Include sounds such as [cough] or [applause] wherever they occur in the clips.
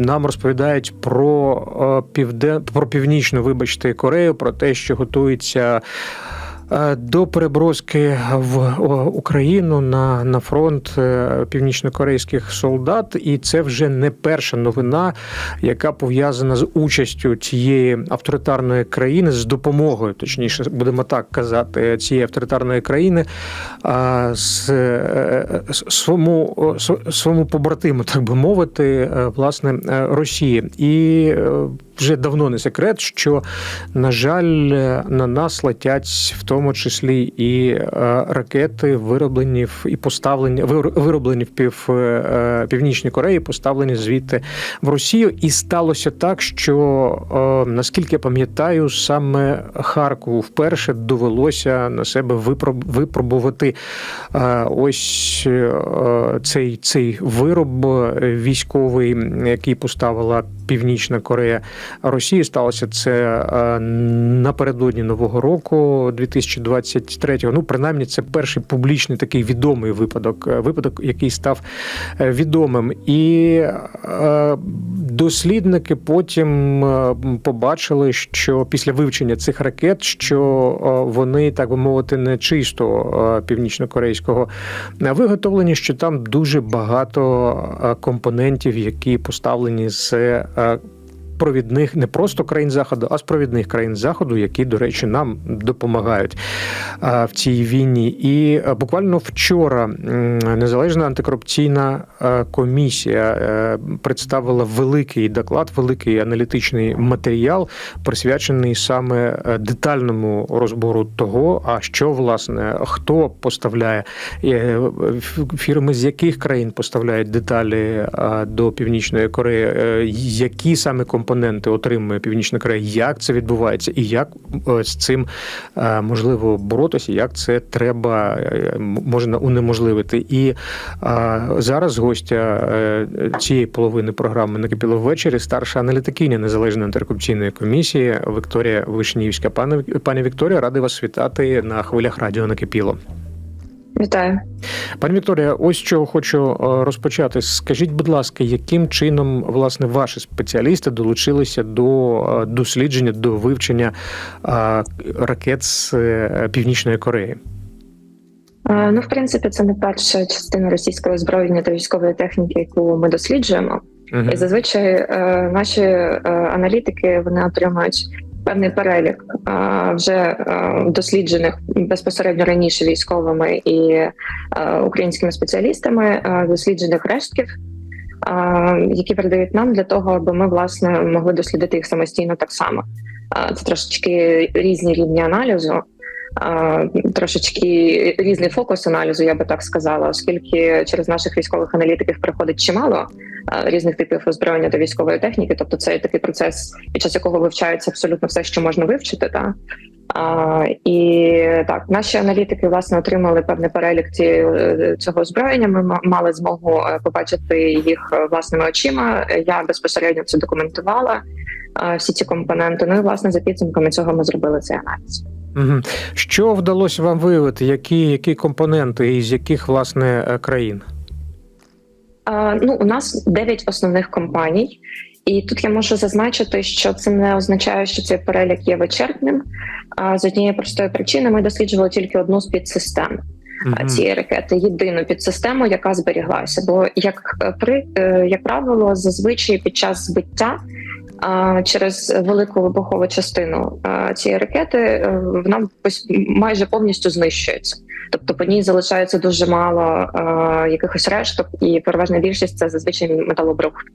нам розповідають про півден про північну, вибачте, Корею, про те, що готується. Е, до переброски в Україну на на фронт е, північнокорейських солдат, і це вже не перша новина, яка пов'язана з участю цієї авторитарної країни з допомогою, точніше, будемо так казати, цієї авторитарної країни з е, своєму своєму побратиму, так би мовити, власне Росії. І вже давно не секрет, що, на жаль, на нас летять в тому числі і е, ракети, вироблені в і поставлені вироблені в пів, е, північній Кореї, поставлені звідти в Росію. І сталося так, що е, наскільки я пам'ятаю, саме Харкову вперше довелося на себе випробувати ось цей цей вироб військовий, який поставила Північна Корея Росії. Сталося це е, напередодні нового року, 2023-го. Ну, принаймні, це перший публічний такий відомий випадок, е, випадок, який став е, відомим. І дослідники потім побачили, що після вивчення цих ракет, що вони, так би мовити, не чисто північно-корейського виготовлення, що там дуже багато компонентів, які поставлені з провідних не просто країн заходу, а з провідних країн заходу, які, до речі, нам допомагають в цій війні. І буквально вчора незалежна антикорупційна комісія е, представила великий доклад, великий аналітичний матеріал, присвячений саме е, детальному розбору того, а що власне хто поставляє е, фірми, з яких країн поставляють деталі до північної Кореї, які саме компанії компоненти отримує Північна Корея, як це відбувається, і як е, з цим е, можливо боротися, як це треба е, можна унеможливити. І зараз гостя цієї половини програми накипіло ввечері. Старша аналітикиня незалежної антикорупційної комісії Вікторія Вишнівська. Пане пані Вікторія, радий вас вітати на хвилях радіо накипіло. Вітаю, пані Вікторія. Ось що хочу е, розпочати. Скажіть, будь ласка, яким чином власне ваші спеціалісти долучилися до е, дослідження, до вивчення е, ракет з Північної Кореї? Ну, в принципі, це не перша частина російського озброєння та військової техніки, яку ми досліджуємо. Uh-huh. І зазвичай наші аналітики вони отримують певний перелік вже досліджених безпосередньо раніше військовими і українськими спеціалістами досліджених рештків. Які передають нам для того, аби ми власне могли дослідити їх самостійно так само. Це трошечки різні рівні аналізу, трошечки різний фокус аналізу, я би так сказала, оскільки через наших військових аналітиків приходить чимало різних типів озброєння до військової техніки. Тобто, це такий процес, під час якого вивчається абсолютно все, що можна вивчити. Та а, І так, наші аналітики власне отримали певний перелік ці, е, цього озброєння. Ми мали змогу е, побачити їх е, власними очима. Я безпосередньо це документувала всі ці компоненти. Ну і власне за підсумками цього ми зробили цей аналіз. Що вдалося вам виявити? Які які компоненти і з яких власне країн? Ну, у нас 9 основних компаній, і тут я можу зазначити, що це не означає, що цей перелік є вичерпним. А з однієї простої причини ми досліджували тільки одну з підсистем mm-hmm. цієї ракети, єдину підсистему, яка зберіглася. Бо як е, при е, як правило, зазвичай під час збиття через велику вибухову частину цієї ракети е, вона майже повністю знищується. Тобто по ній залишається дуже мало якихось решток, і переважна більшість це зазвичай металобрухт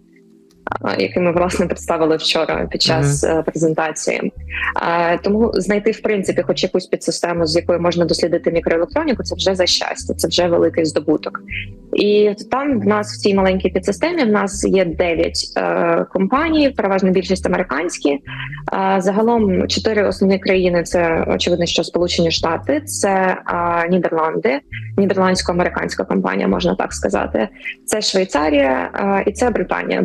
який ми власне представили вчора під час mm -hmm. презентації. Тому знайти в принципі, хоч якусь підсистему, з якою можна дослідити мікроелектроніку, це вже за щастя, це вже великий здобуток. І там в нас в цій маленькій підсистемі в нас є 9 е, компаній, переважна більшість американські. Е, загалом чотири основні країни це очевидно, що Сполучені Штати, це е, Нідерланди, нідерландсько-американська компанія, можна так сказати. Це Швейцарія е, і це Британія,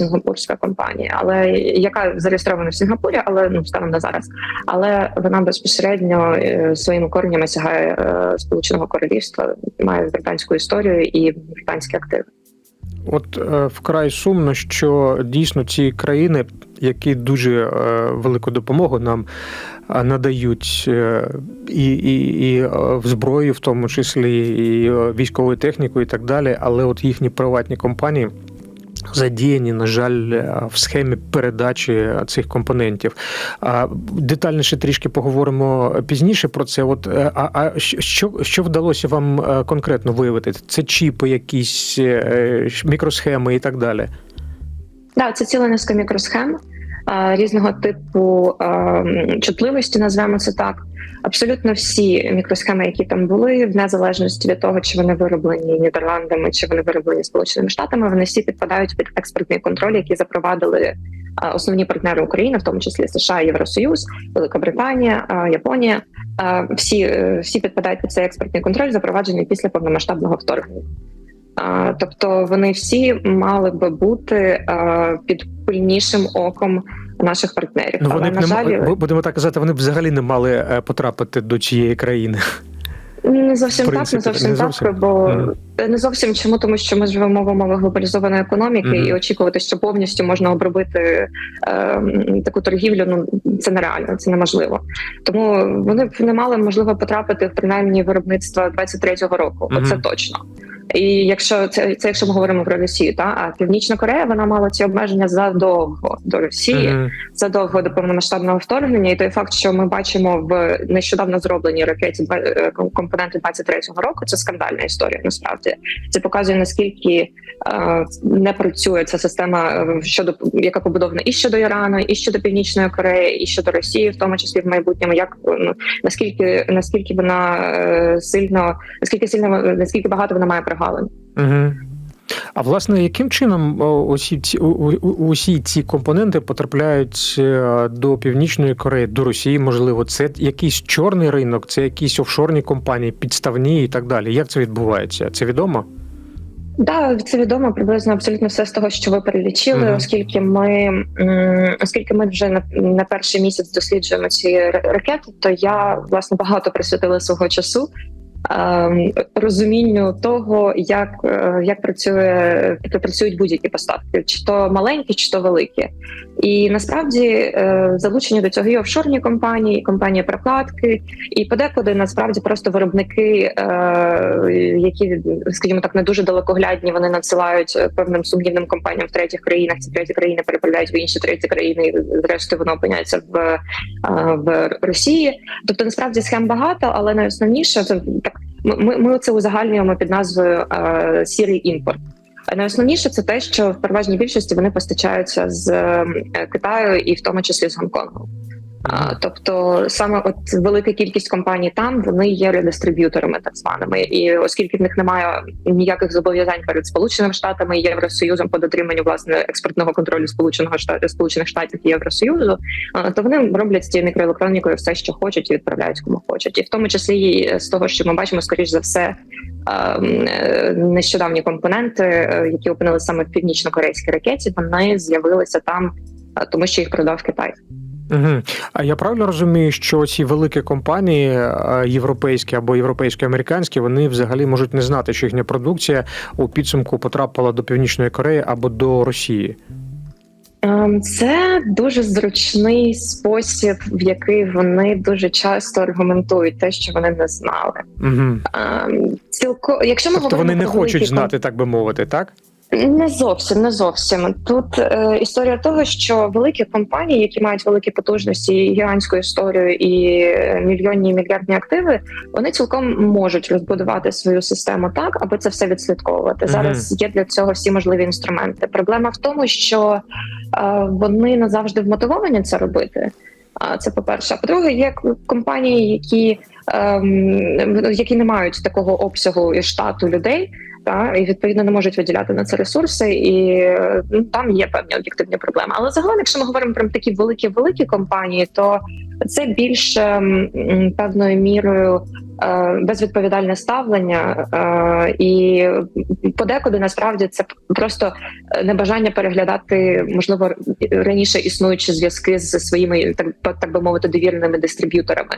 британсько-сінгапурська компанія, але яка зареєстрована в Сінгапурі, але ну станом на зараз. Але вона безпосередньо е, своїми коренями сягає е, Сполученого Королівства, має британську історію і британські активи. От е, вкрай сумно, що дійсно ці країни, які дуже велику допомогу нам надають і, і, і в зброю, в тому числі, і військову техніку, і так далі, але от їхні приватні компанії. Задіяні, на жаль, е, в схемі передачі цих компонентів. Детальніше трішки поговоримо пізніше про це. От е, а, а що, що вдалося вам е, конкретно виявити? Це чіпи, якісь мікросхеми і так далі. Да, це ціла низка мікросхем різного типу чутливості, назвемо це так. Абсолютно всі мікросхеми, які там були, в незалежності від того, чи вони вироблені Нідерландами, чи вони вироблені Сполученими Штатами, вони всі підпадають під експортний контроль, який запровадили основні партнери України, в тому числі США, Євросоюз, Велика Британія, Японія. Всі, е, всі підпадають під цей експортний контроль, запроваджений після повномасштабного вторгнення. Тобто вони всі мали би бути під пильнішим оком наших партнерів. Ну Але вони б на жаль, м- будемо так казати, вони б взагалі не мали е, потрапити до цієї країни. не зовсім в так, не зовсім не так, бо Мгм. не зовсім чому, тому що ми живемо в умовах глобалізованої економіки, Мгм. і очікувати, що повністю можна обробити е, таку торгівлю. Ну це нереально, це неможливо. Тому вони б не мали можливо потрапити в принаймні виробництво 23-го року. Мгм. Оце точно. І якщо це, це якщо ми говоримо про Росію, та а Північна Корея вона мала ці обмеження задовго до Росії, Мгм. задовго до повномасштабного вторгнення, і той факт, що ми бачимо в нещодавно зробленій ракеті е, компоненти 23-го року, це скандальна історія. Насправді це показує наскільки е, не працює ця система е, щодо яка побудована і щодо Ірану, і щодо Північної Кореї, і щодо Росії, в тому числі в майбутньому, як ну наскільки наскільки вона е, сильно, наскільки сильно наскільки багато вона має прогалин. Угу. А власне, яким чином усі ці у- у- усі ці компоненти потрапляють е, до Північної Кореї, до Росії? Можливо, це якийсь чорний ринок, це якісь офшорні компанії, підставні і так далі. Як це відбувається? Це відомо? Да, це відомо приблизно абсолютно все з того, що ви перелічили, Мгм. оскільки ми оскільки ми вже на, на перший місяць досліджуємо ці ра- ракети, то я власне багато присвятила свого часу. Ем, Розумінню того, як, е, як працює працюють будь-які поставки, чи то маленькі, чи то великі, і насправді е, залучені до цього і офшорні компанії, і компанії прокладки, і подекуди насправді просто виробники, е, які, скажімо так, не дуже далекоглядні, вони надсилають е, певним сумнівним компаніям в третіх країнах. Ці треті країни переправляють в інші треті країни, і зрештою воно опиняється в, в Росії. Тобто насправді схем багато, але найосновніше це так. Ми, ми, це узагальнюємо під назвою сірий імпорт. Найосновніше це те, що в переважній більшості вони постачаються з е, Китаю і в тому числі з Гонконгу. Тобто саме от велика кількість компаній там вони є редистриб'юторами, так званими, і оскільки в них немає ніяких зобов'язань перед сполученими штатами і євросоюзом по дотриманню власне експортного контролю сполученого штату сполучених штатів і євросоюзу, то вони роблять з цією мікроелектронікою все, що хочуть, і відправляють кому хочуть, і в тому числі і з того, що ми бачимо, скоріш за все. е, Нещодавні компоненти, е, які опинилися саме в північно-корейській ракеті, вони з'явилися там, тому що їх продав Китай. Угу. А я правильно розумію, що ці великі компанії, е, європейські або європейсько-американські, вони взагалі можуть не знати, що їхня продукція у підсумку потрапила до Північної Кореї або до Росії. Ем, Це дуже зручний спосіб, в який вони дуже часто аргументують те, що вони не знали. Угу. Цілко, якщо ми Тобто говоримо вони не хочуть великі знати, так би мовити, так? Не зовсім, не зовсім. Тут е, історія того, що великі компанії, які мають великі потужності, гігантську історію і е, мільйонні і мільярдні активи, вони цілком можуть розбудувати свою систему так, аби це все відслідковувати. Мгм. Зараз є для цього всі можливі інструменти. Проблема в тому, що е, вони не завжди вмотивовані це робити. А це по перше. А по-друге, є компанії, які, ем, які не мають такого обсягу і штату людей, та і відповідно не можуть виділяти на це ресурси, і ну, там є певні об'єктивні проблеми. Але загалом, якщо ми говоримо про такі великі великі компанії, то це більше м, м, певною мірою. е, Безвідповідальне ставлення, е, і подекуди насправді це просто е, небажання переглядати, можливо, раніше існуючі зв'язки з своїми так, так би мовити довіреними дистриб'юторами.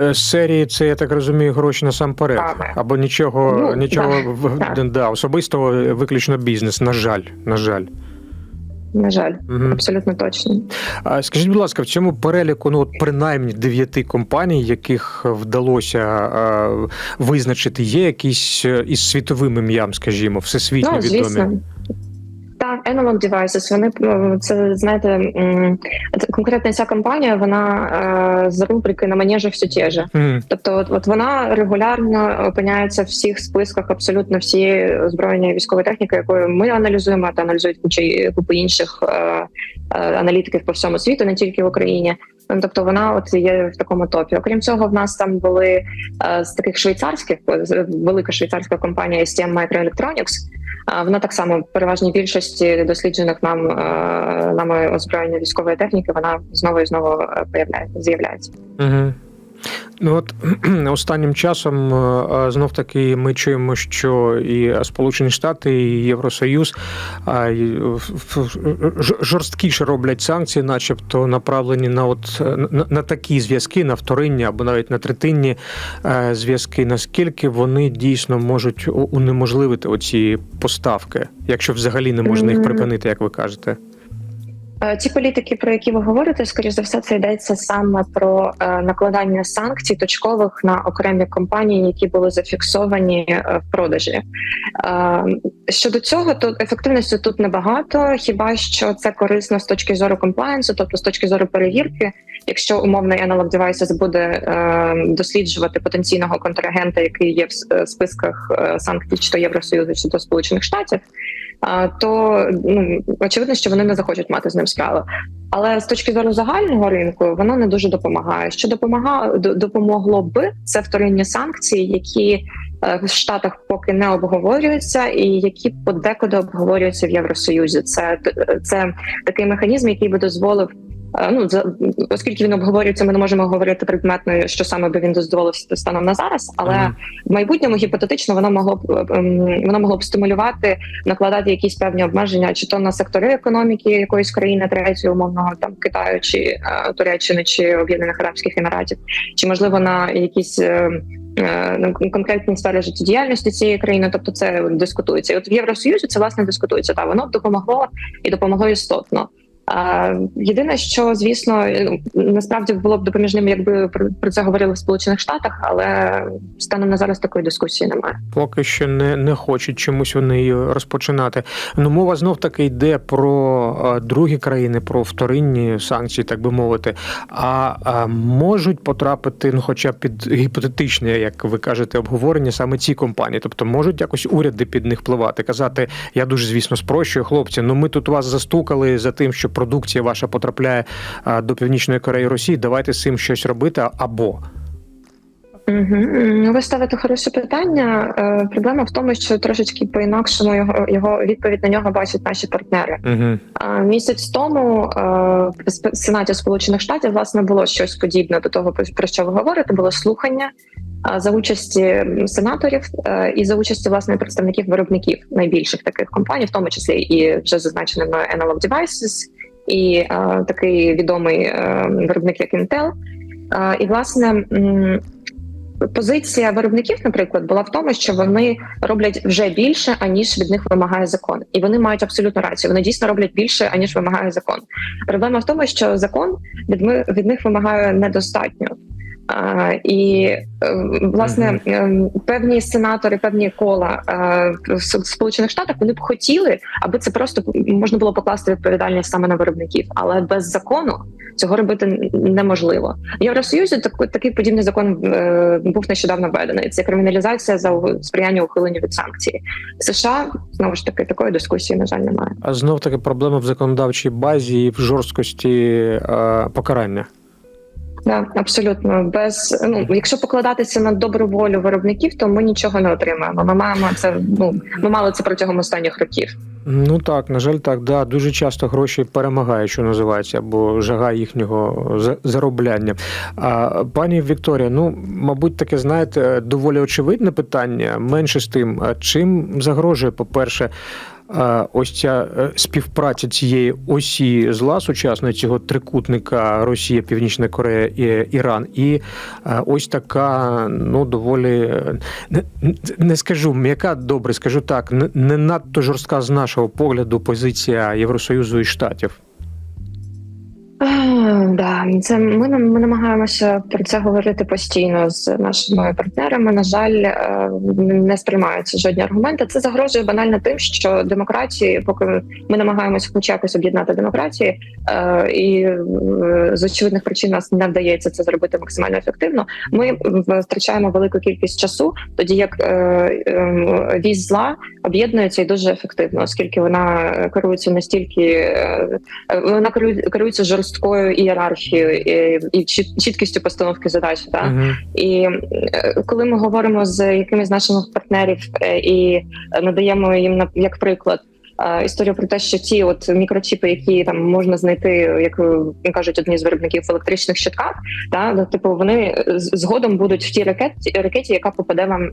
Е, З серії це, я так розумію, гроші насамперед. Так. Або нічого, Ну, нічого так, так. Да, особистого, е, виключно бізнес. На жаль, на жаль. На жаль, Мгм. абсолютно точно. А скажіть, будь ласка, в цьому переліку, ну от принаймні дев'яти компаній, яких вдалося е, визначити, є якісь е, із світовим ім'ям, скажімо, всесвітньо Ну, відомі. Так, Analog Devices, вони ну, це знаєте, це конкретно ця компанія, вона е, з рубрики на манежах все те же. Мгм. Тобто, от, от вона регулярно опиняється в всіх списках абсолютно всі озброєння і військової техніки, якою ми аналізуємо, та аналізують куча купу інших е, е, аналітиків по всьому світу, не тільки в Україні. Ну, Тобто вона от є в такому топі. Окрім цього, в нас там були е, з таких швейцарських велика швейцарська компанія STM Microelectronics. Вона так само в переважній більшості досліджених нам е, нами озброєння військової техніки. Вона знову і знову е, з'являється. Угу. Ну от [clears throat] останнім часом знов таки ми чуємо, що і Сполучені Штати, і Євросоюз жорсткіше роблять санкції, начебто направлені на от на, на такі зв'язки, на вторинні або навіть на третинні е, зв'язки. Наскільки вони дійсно можуть унеможливити оці поставки, якщо взагалі не можна їх припинити, як ви кажете? Е, Ті політики, про які ви говорите, скоріш за все, це йдеться саме про е, накладання санкцій точкових на окремі компанії, які були зафіксовані е, в продажі. Щодо цього, то ефективності тут небагато. Хіба що це корисно з точки зору комплаєнсу, тобто з точки зору перевірки. Якщо умовний Analog Devices буде досліджувати потенційного контрагента, який є в списках санкцій, чи то Євросоюзу, чи то Сполучених Штатів, то ну очевидно, що вони не захочуть мати з ним справу. Але з точки зору загального ринку воно не дуже допомагає. Що допомагало допомогло би це вторинні санкції, які е, в Штатах поки не обговорюються, і які подекуди обговорюються в Євросоюзі. Це це такий механізм, який би дозволив. Е, Ну, за оскільки він обговорюється, ми не можемо говорити предметно, що саме би він дозволив станом на зараз, але Мгм. в майбутньому гіпотетично воно могло б ем, воно могло б стимулювати накладати якісь певні обмеження, чи то на сектори економіки якоїсь країни третьої, умовного там Китаю, чи е, Туреччини, чи Об'єднаних Арабських Еміратів, чи можливо на якісь. е, е, на кон- конкретні сфери життєдіяльності цієї країни, тобто це дискутується. І от в Євросоюзі це власне дискутується. Та воно б допомогло і допомогло істотно. Єдине, що звісно, насправді було б допоміжним, якби про, це говорили в Сполучених Штатах, але станом на зараз такої дискусії немає. Поки що не, не хочуть чомусь вони її розпочинати. Ну, мова знов таки йде про е, другі країни, про вторинні санкції, так би мовити. А, а можуть потрапити, ну, хоча б під гіпотетичне, як ви кажете, обговорення саме ці компанії. Тобто можуть якось уряди під них впливати, казати, я дуже звісно спрощую, хлопці. Ну ми тут вас застукали за тим, що продукція ваша потрапляє до Північної Кореї Росії. Давайте з цим щось робити або. Угу. Ви ставите хороше питання. Е, проблема в тому, що трошечки по-інакшому його його відповідь на нього бачать наші партнери. Угу. Місяць тому е, в Сенаті Сполучених Штатів власне було щось подібне до того, про- що ви говорите. Було слухання за участі сенаторів е, і за участі власне представників виробників найбільших таких компаній, в тому числі і вже зазначеним Analog Devices, і такий відомий е, виробник, як Intel. І власне. Позиція виробників, наприклад, була в тому, що вони роблять вже більше, аніж від них вимагає закон, і вони мають абсолютно рацію. Вони дійсно роблять більше, аніж вимагає закон. Проблема в тому, що закон від від них вимагає недостатньо. І е, власне е, певні сенатори, певні кола е, в Сполучених Штатах вони б хотіли, аби це просто можна було покласти відповідальність саме на виробників, але без закону цього робити неможливо. В Євросоюзі так, такий подібний закон е, був нещодавно введений. Це криміналізація за сприяння ухиленню від санкцій. В США знову ж таки такої дискусії на жаль немає. А знов таки проблема в законодавчій базі і в жорсткості е, покарання. Да, абсолютно без ну, якщо покладатися на добру волю виробників, то ми нічого не отримаємо. Ми маємо це. Ну ми мали це протягом останніх років. Ну так, на жаль, так. Да, дуже часто гроші перемагають, що називається, або жага їхнього за- заробляння. А пані Вікторія, ну мабуть, таке знаєте, доволі очевидне питання. Менше з тим, чим загрожує, по-перше, е, ось ця е, співпраця цієї осі зла сучасної цього трикутника Росія, Північна Корея і Іран, і е, ось така, ну доволі е, не, не скажу м'яка, добре, скажу так, не, надто жорстка з нашого погляду позиція Євросоюзу і Штатів. Да, це ми, ми намагаємося про це говорити постійно з нашими партнерами. На жаль, е, не сприймаються жодні аргументи. Це загрожує банально тим, що демократії, поки ми намагаємося хоч якось об'єднати демократії, е, і е, з очевидних причин нас не вдається це зробити максимально ефективно. Ми втрачаємо велику кількість часу, тоді як е, зла об'єднується і дуже ефективно, оскільки вона керується настільки Вона керує- керується жорсткою ієрархією і, і чіткістю постановки задач. Так? Угу. І е, коли ми говоримо з якимись з наших партнерів е, і надаємо їм як приклад. е, Історію про те, що ті от мікрочіпи, які там можна знайти, як кажуть одні з виробників в електричних щитках, та типу вони згодом будуть в тій ракеті, ракеті яка попаде вам е,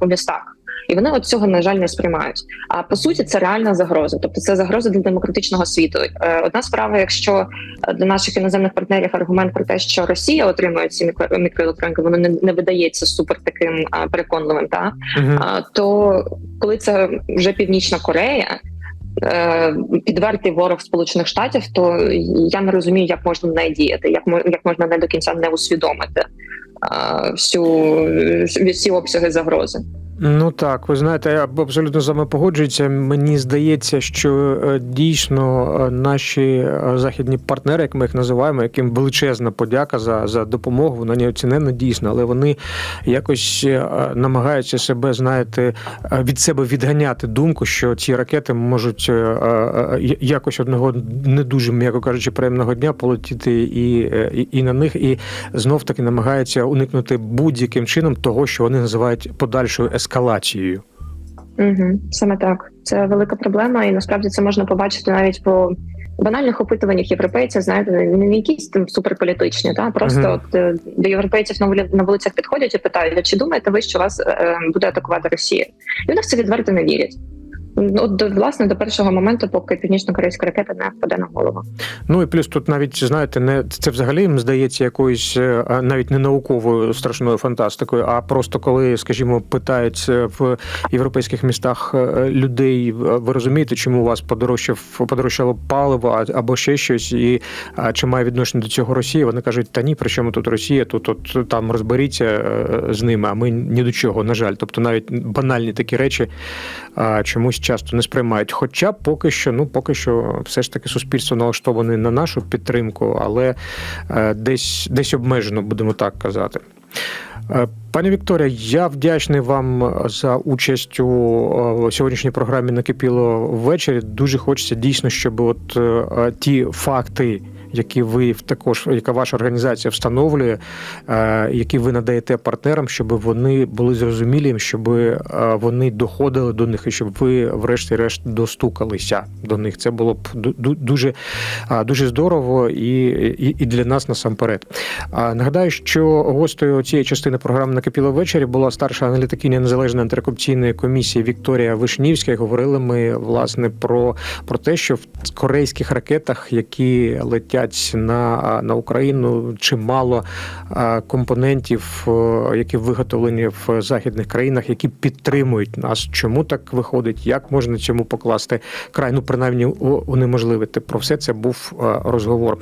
по містах, і вони от цього на жаль не сприймають. А по суті, це реальна загроза, тобто це загроза для демократичного світу. Е, Одна справа, якщо е, для наших іноземних партнерів аргумент про те, що Росія отримує ці мікро- воно не, не видається супер таким переконливим. Та Угу. а, то коли це вже Північна Корея. е, Підвертий ворог Сполучених Штатів, то я не розумію, як можна на неї діяти, як як можна не до кінця не усвідомити всю всі обсяги загрози. Ну так, ви знаєте, я абсолютно з вами погоджуюся. Мені здається, що е, дійсно е, наші е, західні партнери, як ми їх називаємо, яким величезна подяка за, за допомогу, вона неоціненна дійсно, але вони якось намагаються себе, знаєте, від себе відганяти думку, що ці ракети можуть якось одного не дуже, м'яко кажучи, приємного дня полетіти і, і, і на них, і знов таки намагаються уникнути будь-яким чином того, що вони називають подальшою ескалацією. Угу, саме так. Це велика проблема, і насправді це можна побачити навіть по банальних опитуваннях європейців. Знаєте, не якісь там суперполітичні, та просто угу. от е, до європейців на вулицях підходять і питають: чи думаєте ви, що вас е, буде атакувати Росія? І вони в це відверто не вірять. Ну, От до власне до першого моменту, поки північно-корейська ракета не впаде на голову. Ну і плюс тут навіть знаєте, не це взагалі їм здається якоюсь е, навіть не науковою страшною фантастикою, а просто коли, скажімо, питають е, в європейських містах е, людей, ви розумієте, чому у вас подорожчав подорожчало паливо або ще щось, і чи має відношення до цього Росія? Вони кажуть, та ні, при чому тут Росія? Тут от там розберіться з ними, а ми ні до чого, на жаль. Тобто навіть банальні такі речі чомусь часто не сприймають. Хоча поки що, ну поки що, все ж таки суспільство налаштоване на нашу підтримку, але е, десь, десь обмежено, будемо так казати. Е, Пані Вікторія, я вдячний вам за участь у е, сьогоднішній програмі накипіло ввечері. Дуже хочеться дійсно, щоб от ті факти, які ви також, яка ваша організація встановлює, е, які ви надаєте партнерам, щоб вони були зрозумілі, щоб е, вони доходили до них, і щоб ви, врешті-решт, достукалися до них. Це було б ду- ду- дуже, дуже здорово і, і, і для нас насамперед. Нагадаю, що гостею цієї частини програми накипіло ввечері була старша аналітикиня незалежної антикорупційної комісії Вікторія Вишнівська. І говорили ми власне про, про те, що в корейських ракетах, які летять на, на Україну, чимало компонентів, які виготовлені в західних країнах, які підтримують нас. Чому так виходить? Як можна цьому покласти край? Ну принаймні унеможливити. Про все це був розговор.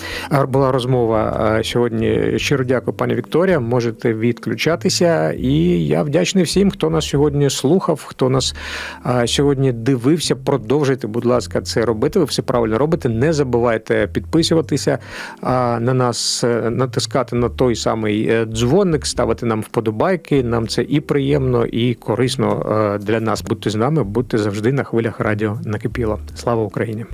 Була розмова сьогодні. Щиро дякую, пані Вікторія. Можете відключатися. І я вдячний всім, хто нас сьогодні слухав, хто нас сьогодні дивився. Продовжуйте, будь ласка, це робити. Ви все правильно робите. Не забувайте підписуватися е, на нас, е, натискати на той самий е, дзвоник, ставити нам вподобайки. Нам це і приємно, і корисно е, для нас. Будьте з нами, будьте завжди на хвилях радіо накипіло. Слава Україні!